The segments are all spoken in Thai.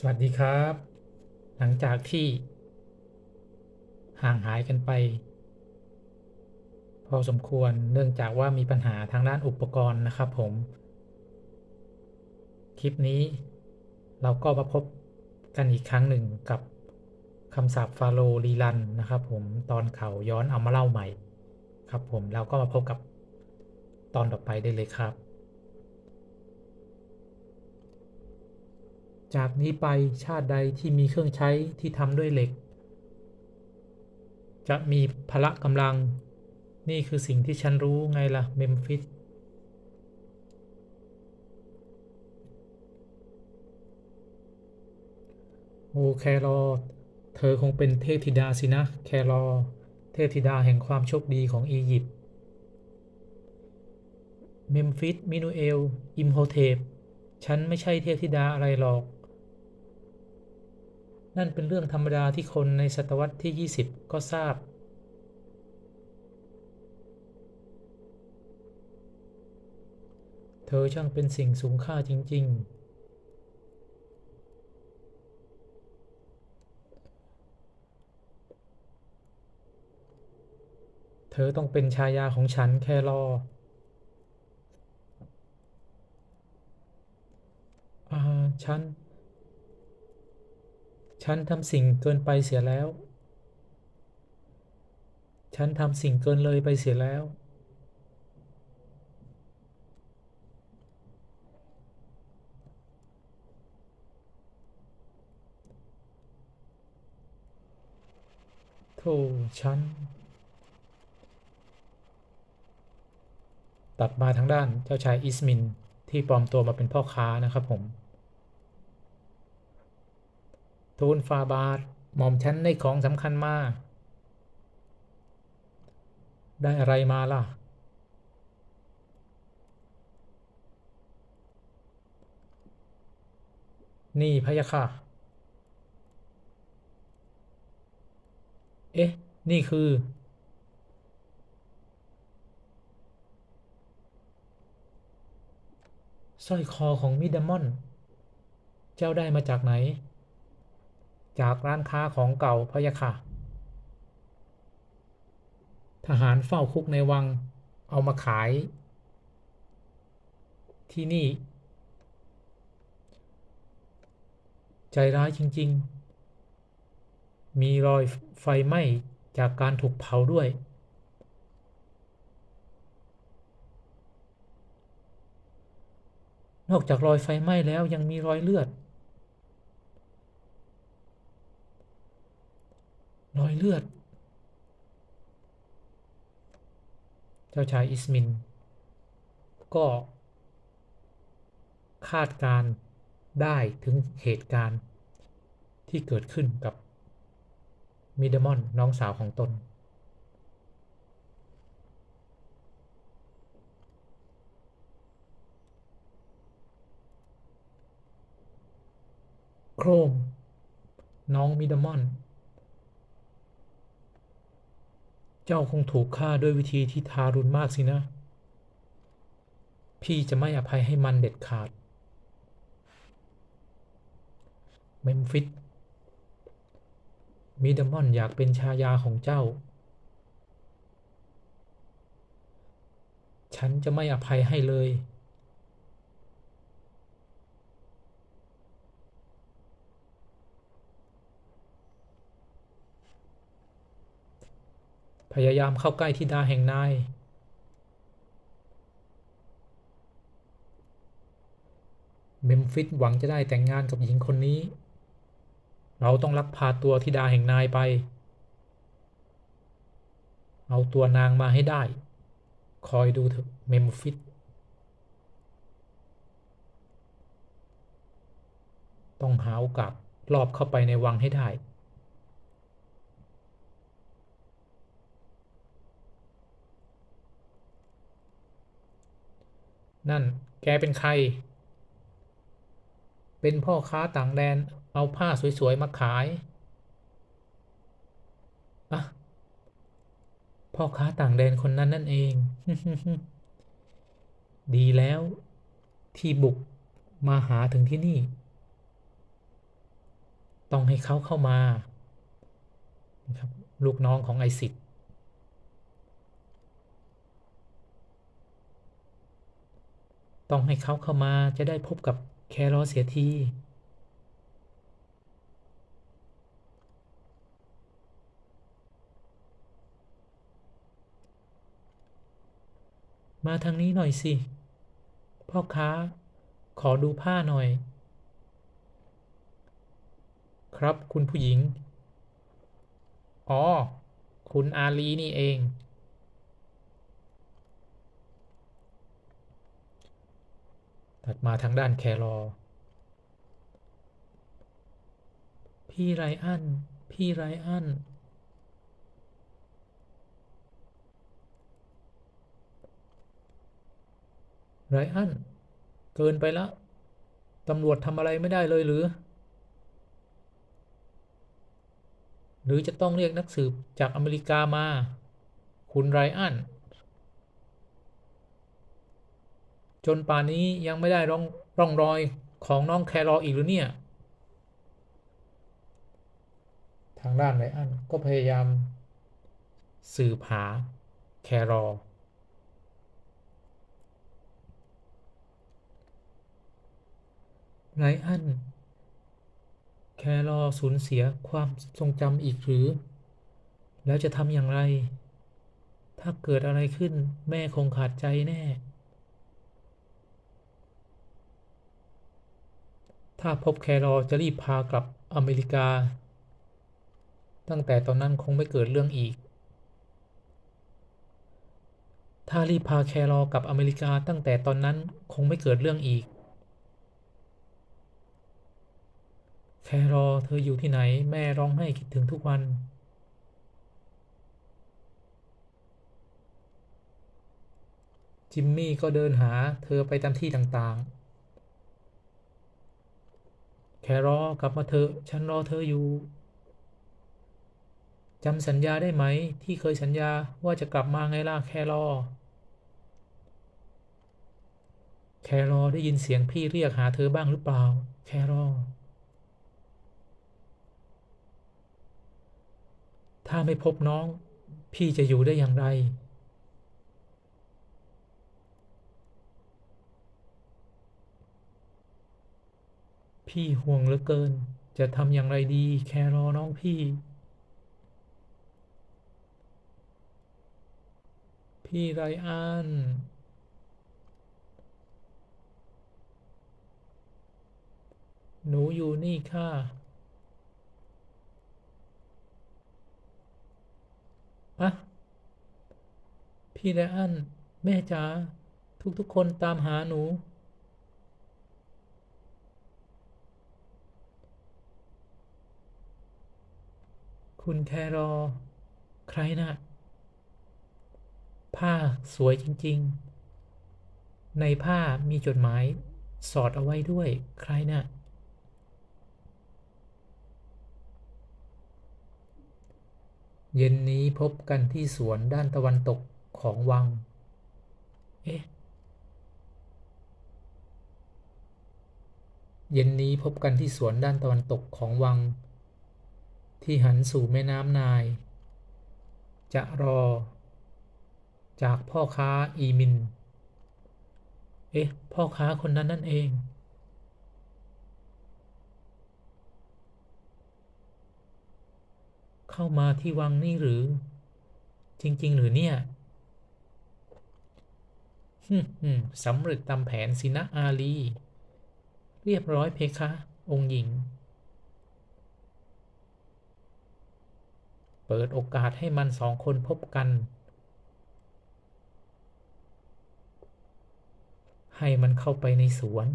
สวัสดีครับ หลังจากที่ห่างหายกันไป พอสมควรเนื่องจากว่ามีปัญหาทางด้านอุปกรณ์นะครับผม คลิปนี้เราก็มาพบกันอีกครั้งหนึ่งกับคำศัพท์ฟาโลรีลันนะครับผมตอนเขาย้อนเอามาเล่าใหม่ ครับผมเราก็มาพบกับตอนต่อไปได้เลยครับ จากนี้ไปชาติใดที่มีเครื่องใช้ที่ทำด้วยเหล็ก จะมีพละกำลัง นี่คือสิ่งที่ฉันรู้ไงล่ะเมมฟิสโอ้แครอเธอคงเป็นเทพธิดาสินะ แครอ เทพธิดาแห่งความโชคดีของอียิปต์เมมฟิสมินูเอล อิมโฮเทป ฉันไม่ใช่เทพธิดาอะไรหรอก นั่นเป็นเรื่องธรรมดาที่คนในศตวรรษที่ 20 ก็ทราบ เธอช่างเป็นสิ่งสูงค่าจริง ๆ เธอต้องเป็นชายาของฉันแค่รออ่าฉัน ฉันทำสิ่งเกินไปเสียแล้ว ฉันทำสิ่งเกินเลยไปเสียแล้ว โธ่ฉัน ตัดมาทางด้านเจ้าชายอิสมินที่ปลอมตัวมาเป็นพ่อค้านะครับผม ทูลฟาบาทหม่อมฉันได้ของสำคัญมา ได้อะไรมาล่ะ นี่พะยะค่ะ เอ๊ะ นี่คือ สร้อยคอของมิดามอน เจ้าได้มาจากไหน จากร้านค้าของเก่าพะยะค่ะ ทหารเฝ้าคุกในวังเอามาขาย ที่นี่ ใจร้ายจริง ๆ มีรอยไฟไหม้จากการถูกเผาด้วย นอกจากรอยไฟไหม้แล้วยังมีรอยเลือด รอยเลือด เจ้าชายอิสมิน ก็ คาดการได้ถึงเหตุการณ์ที่เกิดขึ้นกับมิดมอนน้องสาวของตน โครม น้องมิดมอน เจ้าคงถูกฆ่าด้วยวิธีที่ทารุณมากสินะ พี่จะไม่อภัยให้มันเด็ดขาด เมมฟิสมิดมอนอยากเป็นชายาของเจ้า ฉันจะไม่อภัยให้เลย พยายามเข้าใกล้ธิดาแห่งนาย เมมฟิสหวังจะได้แต่งงานกับหญิงคนนี้ เราต้องลักพาตัวธิดาแห่งนายไป เอาตัวนางมาให้ได้ คอยดูเถอะเมมฟิสต้องหาโอกาสรอบเข้าไปในวังให้ได้ นั่น แกเป็นใคร เป็นพ่อค้าต่างแดน เอาผ้าสวย ๆ มาขายอะพ่อค้าต่างแดนคนนั้นนั่นเอง ดีแล้วที่บุกมาหาถึงที่นี่ ต้องให้เขาเข้ามาครับ ลูกน้องของไอซิด ต้องให้เขาเข้ามาจะได้พบกับแครอเสียที มาทางนี้หน่อยสิ พ่อค้า ขอดูผ้าหน่อย ครับคุณผู้หญิง อ๋อ คุณอาลีนี่เอง ถัดมาทางด้านแครอพี่ไรอัน พี่ไรอัน ไรอัน เกินไปล้วตำรวจทำอะไรไม่ได้เลยหรือ หรือจะต้องเรียกนักสืบจากอเมริกามา คุณไรอัน จนป่านนี้ยังไม่ได้ร่องร่องรอยของน้องแครออีกหรือเนี่ย ทางด้านไรอันก็พยายาม สืบหาแครอ ไรอัน แครอสูญเสียความทรงจำอีกหรือ แล้วจะทำอย่างไร ถ้าเกิดอะไรขึ้นแม่คงขาดใจแน่ ถ้าพบแครอจะรีบพากลับอเมริกา ตั้งแต่ตอนนั้นคงไม่เกิดเรื่องอีก ถ้ารีบพาแครอกลับอเมริกาตั้งแต่ตอนนั้นคงไม่เกิดเรื่องอีก แครอเธออยู่ที่ไหนแม่ร้องไห้คิดถึงทุกวันจิมมี่ก็เดินหาเธอไปตามที่ต่างๆ แค่รอกลับมาเถอะฉันรอเธออยู่จำสัญญาได้ไหม ที่เคยสัญญาว่าจะกลับมาไงล่ะแครอ แครอได้ยินเสียงพี่เรียกหาเธอบ้างหรือเปล่า แครอ ถ้าไม่พบน้อง พี่จะอยู่ได้อย่างไร พี่ห่วงเหลือเกิน จะทำอย่างไรดี แครอน้องพี่ พี่ไรอันหนูอยู่นี่ค่ะอะพี่ไรอัน แม่จ๋าทุกๆคนตามหาหนู คุณแครอ ใครนะ่ะ ผ้าสวยจริง ๆ ในผ้ามีจดหมายสอดเอาไว้ด้วย ใครนะ่ะ เย็นนี้พบกันที่สวนด้านตะวันตกของวัง เอ๊ะ เย็นนี้พบกันที่สวนด้านตะวันตกของวัง ที่หันสู่แม่น้ำนาย จะรอ จากพ่อค้าอีมิน เอ๊ะ พ่อค้าคนนั้นนั่นเอง เข้ามาที่วังนี่หรือ จริง ๆ หรือเนี่ยสำเร็จตามแผนสินะอาลี เรียบร้อยเพคะ องค์หญิง เปิดโอกาสให้มันสองคนพบกัน ให้มันเข้าไปในสวน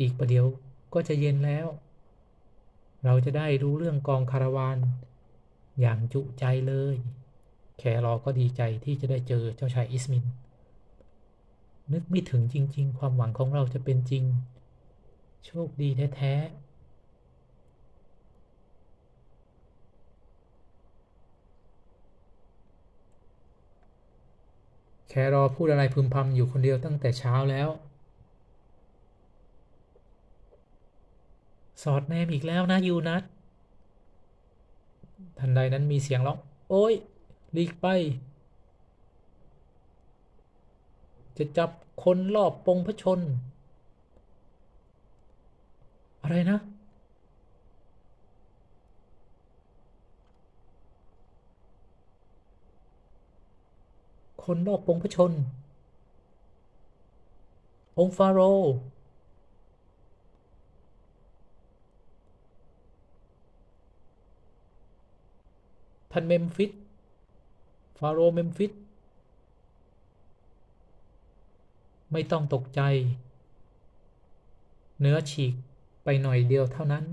อีกประเดี๋ยวก็จะเย็นแล้ว เราจะได้รู้เรื่องกองคาราวานอย่างจุใจเลย แครอก็ดีใจที่จะได้เจอเจ้าชายอิสมิน นึกไม่ถึงจริง ๆ ความหวังของเราจะเป็นจริง โชคดีแท้ๆ แครอพูดอะไรพึมพำอยู่คนเดียวตั้งแต่เช้าแล้ว สอดแนมอีกแล้วนะยูนัททันใดนั้นมีเสียงร้อง โอ้ย ลีกไป จะจับคนรอบปงพระชน อะไรนะ คนรอบปงพระชน องฟาโรห์ท่านเมมฟิส ฟาโรห์เมมฟิสไม่ต้องตกใจ เนื้อฉีกไปหน่อยเดียวเท่านั้น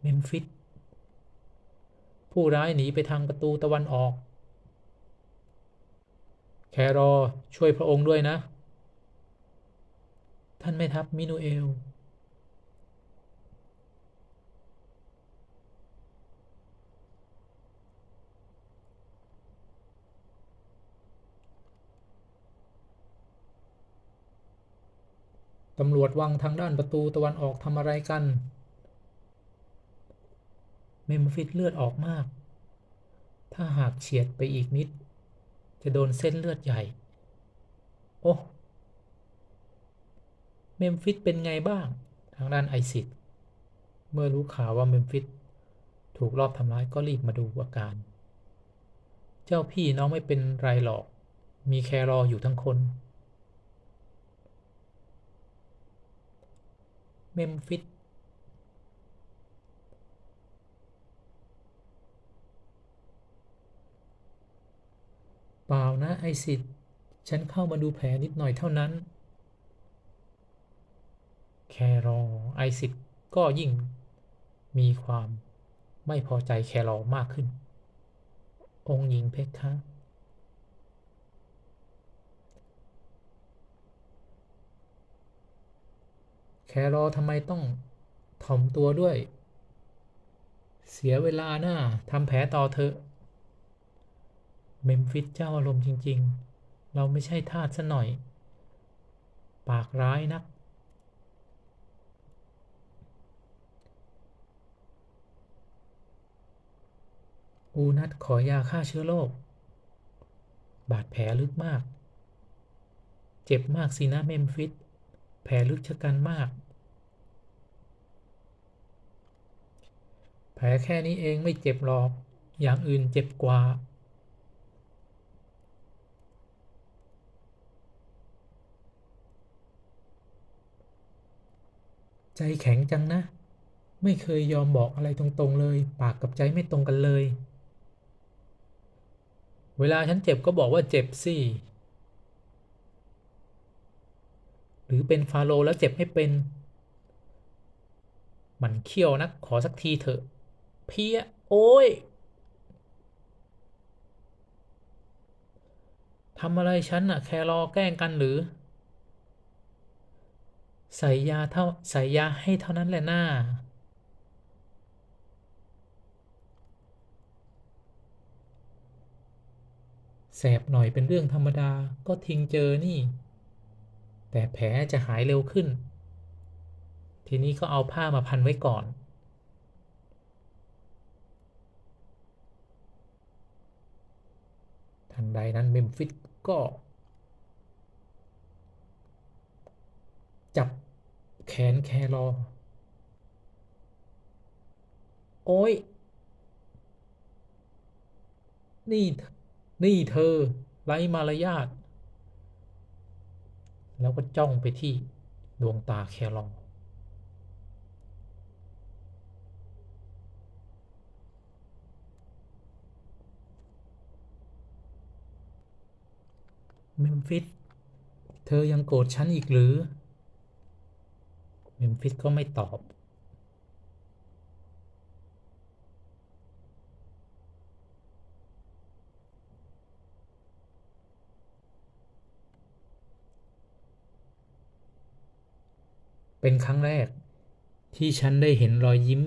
เมมฟิสผู้ร้ายหนีไปทางประตูตะวันออก แครอช่วยพระองค์ด้วยนะ ท่านแม่ทัพมินูเอล ตำรวจวังทางด้านประตูตะวันออกทำอะไรกัน เมมฟิสเลือดออกมาก ถ้าหากเฉียดไปอีกนิด จะโดนเส้นเลือดใหญ่ โอ้เมมฟิสเป็นไงบ้าง ทางด้านไอซิดเมื่อรู้ข่าวว่าเมมฟิสถูกรอบทำร้ายก็รีบมาดูอาการ เจ้าพี่น้องไม่เป็นไรหรอก มีแครออยู่ทั้งคน เมมฟิสเปล่านะไอซิดฉันเข้ามาดูแผลนิดหน่อยเท่านั้น แครอไอซิดก็ยิ่งมีความไม่พอใจแครอมากขึ้น องค์หญิงเพคะ แครอทำไมต้องถ่อมตัวด้วย เสียเวลาหน้าทำแผลต่อเถอะ เมมฟิสเจ้าอารมณ์จริง ๆ เราไม่ใช่ทาสซะหน่อย ปากร้ายนัก อูนัทขอยาฆ่าเชื้อโรค บาดแผลลึกมาก เจ็บมากสินะเมมฟิส แผลลึกชะกันมาก แผลแค่นี้เองไม่เจ็บหรอก อย่างอื่นเจ็บกว่า ใจแข็งจังนะ ไม่เคยยอมบอกอะไรตรงๆเลย ปากกับใจไม่ตรงกันเลย เวลาฉันเจ็บก็บอกว่าเจ็บสิ หรือเป็นฟาโรแล้วเจ็บไม่เป็น มันเขี้ยวนักขอสักทีเถอะ เพี้ย โอ้ยทำอะไรฉันน่ะแครอแกล้งกันหรือ ใส่ยาเท่าใส่ยาให้เท่านั้นแหละหน้า แสบหน่อยเป็นเรื่องธรรมดาก็ทิ้งเจอนี่ แต่แผลจะหายเร็วขึ้น ทีนี้ก็เอาผ้ามาพันไว้ก่อน ทันใดนั้นเมมฟิสก็ จับแขนแครอ โอ้ย นี่ นี่เธอ ไร้มารยาท แล้วก็จ้องไปที่ดวงตาแครอเมมฟิส เธอยังโกรธฉันอีกหรือ เมมฟิสก็ไม่ตอบ เป็นครั้งแรก ที่ฉันได้เห็นรอยยิ้ม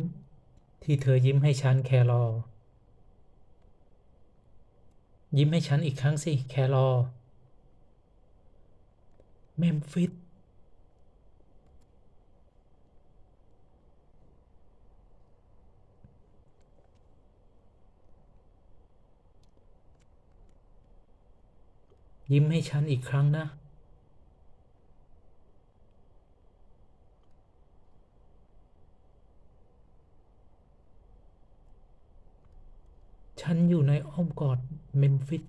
ที่เธอยิ้มให้ฉันแครอ ยิ้มให้ฉันอีกครั้งสิ แครอ เมมฟิสยิ้มให้ฉันอีกครั้งนะ ฉันอยู่ในอ้อมกอดเมมฟิส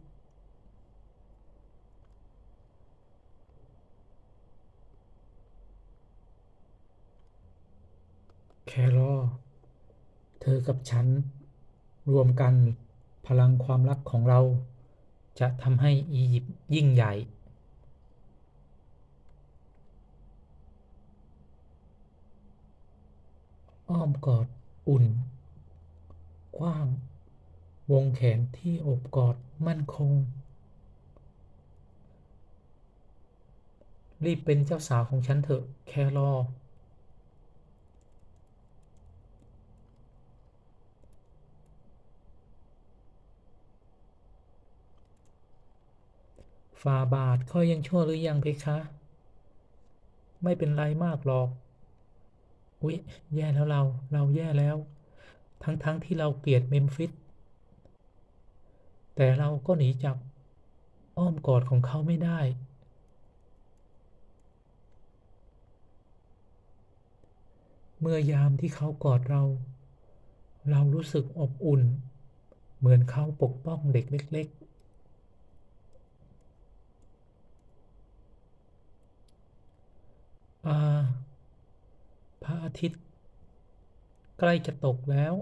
แครอ เธอกับฉัน รวมกันพลังความรักของเรา จะทำให้อียิปต์ยิ่งใหญ่อ้อมกอดอุ่น กว้าง วงแขนที่โอบกอดมั่นคง รีบเป็นเจ้าสาวของฉันเถอะแครอฟาบาทเขายังชั่วหรือยังเพคะ ไม่เป็นไรมากหรอก อุ๊ย แย่แล้วเรา เราแย่แล้ว ทั้งๆทที่เราเกลียดเมมฟิส แต่เราก็หนีจากอ้อมกอดของเขาไม่ได้ เมื่อยามที่เขากอดเรา เรารู้สึกอบอุ่น เหมือนเขาปกป้องเด็กเล็ก ๆอ่าพระอาทิตย์ ใกล้จะตกแล้ว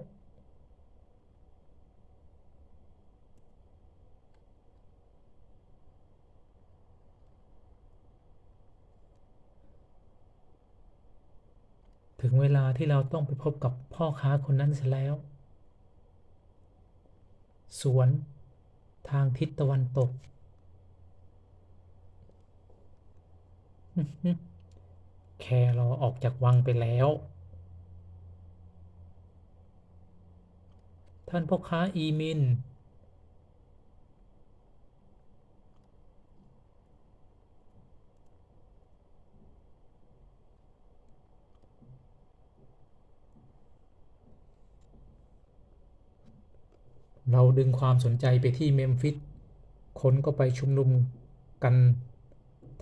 ถึงเวลาที่เราต้องไปพบกับพ่อค้าคนนั้นเสียแล้ว สวน ทางทิศตะวันตก แครอออกจากวังไปแล้ว ท่านพ่อค้าอีมิน เราดึงความสนใจไปที่เมมฟิสคนก็ไปชุมนุมกัน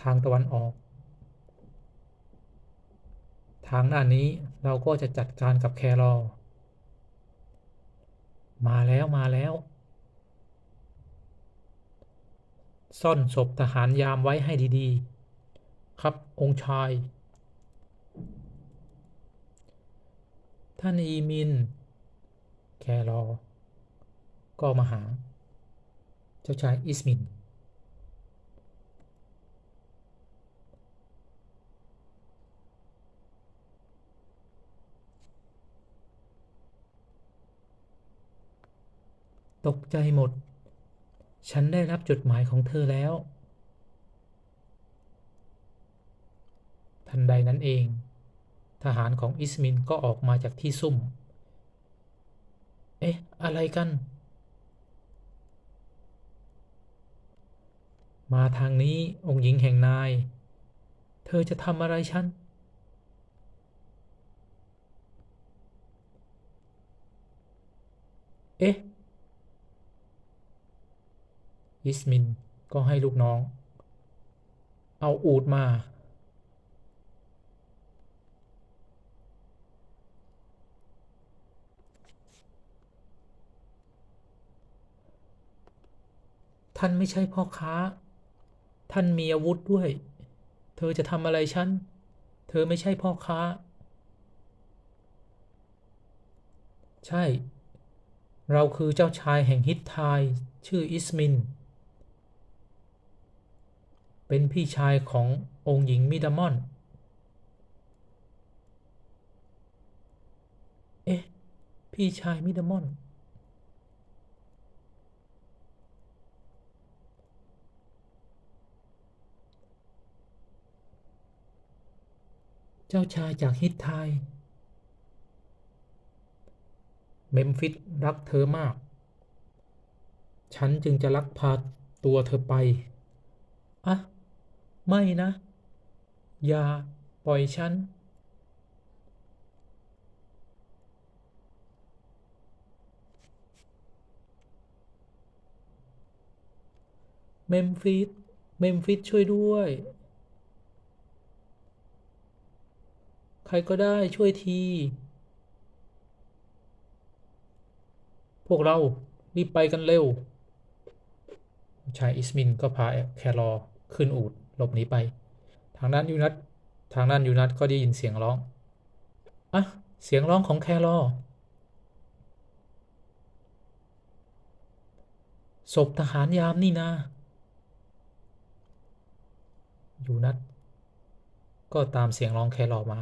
ทางตะวันออก ทางด้านนี้เราก็จะจัดการกับแครอ มาแล้วมาแล้ว ซ่อนศพทหารยามไว้ให้ดีๆ ครับองค์ชาย ท่านอีมิน แครอ ก็มาหา เจ้าชายอิสมิน ตกใจหมด ฉันได้รับจดหมายของเธอแล้ว ทันใดนั้นเอง ทหารของอิสมินก็ออกมาจากที่ซุ่ม เอ๊ะ อะไรกัน มาทางนี้องค์หญิงแห่งนาย เธอจะทำอะไรฉัน เอ๊ะ อิสมินก็ให้ลูกน้อง เอาอูดมา ท่านไม่ใช่พ่อค้า ท่านมีอาวุธด้วย เธอจะทำอะไรฉัน เธอไม่ใช่พ่อค้า ใช่ เราคือเจ้าชายแห่งฮิตไทยชื่ออิสมิน เป็นพี่ชายขององค์หญิงมิดามอน เอ๊ะ พี่ชายมิดามอน เจ้าชายจากฮิตไทย เมมฟิสรักเธอมาก ฉันจึงจะลักพาตัวเธอไป อะ ไม่นะ อย่า ปล่อยฉัน เมมฟิส เมมฟิสช่วยด้วย ใครก็ได้ช่วยที พวกเรา รีบไปกันเร็ว ชายอิสมินก็พาแครอขึ้นอูดหลบหนีไป ทางด้านยูนัททางด้านยูนัทก็ได้ยินเสียงร้อง อะ เสียงร้องของแครอศพทหารยามนี่นายูนัทก็ตามเสียงร้องแครอมา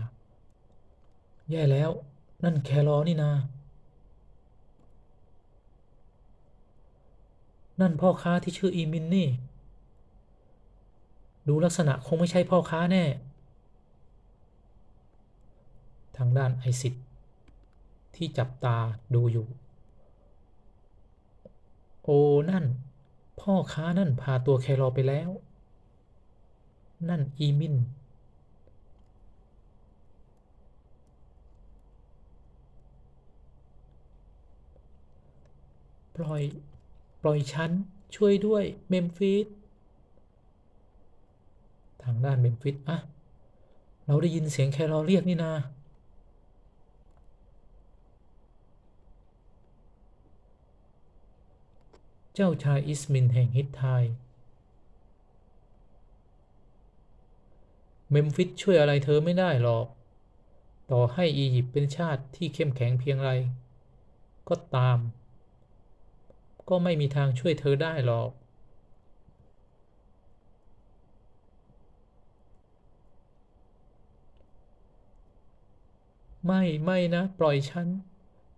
แย่แล้ว นั่นแครอนี่นา นั่นพ่อค้าที่ชื่ออีมินนี่ ดูลักษณะคงไม่ใช่พ่อค้าแน่ ทางด้านไอซิดที่จับตาดูอยู่ โอ้ นั่น พ่อค้านั่นพาตัวแครอไปแล้ว นั่นอีมิน ปล่อย ปล่อยฉัน ช่วยด้วย เมมฟิส ทางด้านเมมฟิสอะเราได้ยินเสียงแครอเรียกนี่นาเจ้าชายอิสมินแห่งฮิตไทย เมมฟิสช่วยอะไรเธอไม่ได้หรอก ต่อให้อียิปต์เป็นชาติที่เข้มแข็งเพียงไร ก็ตาม ก็ไม่มีทางช่วยเธอได้หรอก ไม่ไม่นะ ปล่อยฉัน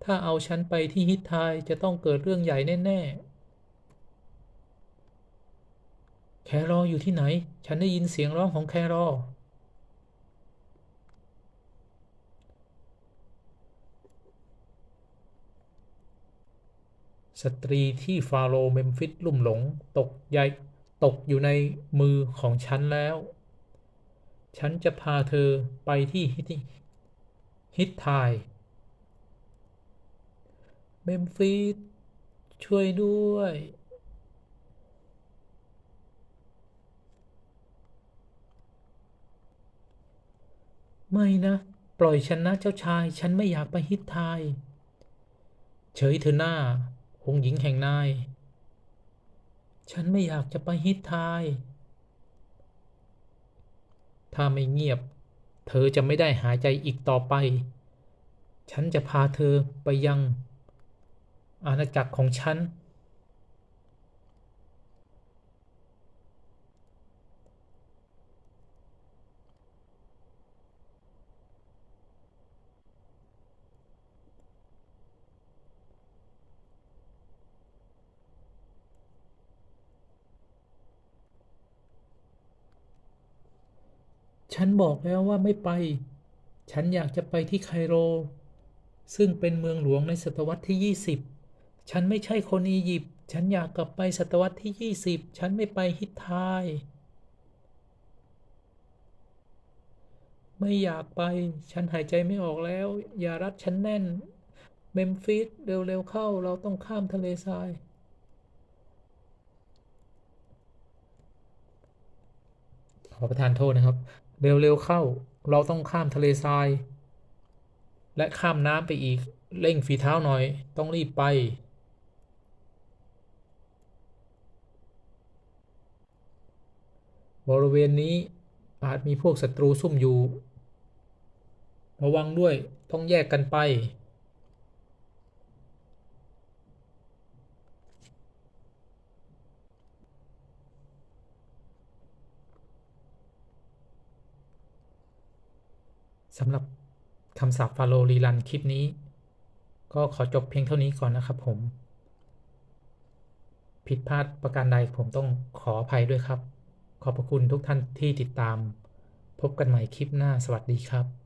ถ้าเอาฉันไปที่ฮิตไทยจะต้องเกิดเรื่องใหญ่แน่ ๆ แครออยู่ที่ไหน ฉันได้ยินเสียงร้องของแครอ สตรีที่ฟาโรเมมฟิสลุ่มหลงตกใยตกอยู่ในมือของฉันแล้ว ฉันจะพาเธอไปที่ฮิตฮิตไทยเมมฟิสช่วยด้วย ไม่นะ ปล่อยฉันนะเจ้าชาย ฉันไม่อยากไปฮิตไทย เฉยเถอหน้า องค์หญิงแห่งนาย ฉันไม่อยากจะไปฮิตไทยถ้าไม่เงียบ เธอจะไม่ได้หายใจอีกต่อไป ฉันจะพาเธอไปยัง อาณาจักรของฉัน ฉันบอกแล้วว่าไม่ไป ฉันอยากจะไปที่ไคโร ซึ่งเป็นเมืองหลวงในศตวรรษที่ 20 ฉันไม่ใช่คนอียิปต์ฉันอยากกลับไปศตวรรษที่ 20 ฉันไม่ไปฮิตไทยไม่อยากไป ฉันหายใจไม่ออกแล้ว อย่ารัดฉันแน่น เมมฟิส เร็วๆเข้า เราต้องข้ามทะเลทราย ขอประทานโทษนะครับ เร็วๆเข้า เราต้องข้ามทะเลทราย และข้ามน้ำไปอีก เร่งฝีเท้าหน่อย ต้องรีบไป บริเวณนี้อาจมีพวกศัตรูซุ่มอยู่ ระวังด้วย ต้องแยกกันไป สำหรับคำศัพท์ฟาโรรีลันคลิปนี้ ก็ขอจบเพียงเท่านี้ก่อนนะครับผม ผิดพลาดประการใดผมต้องขออภัยด้วยครับ ขอบพระคุณทุกท่านที่ติดตาม พบกันใหม่คลิปหน้าสวัสดีครับ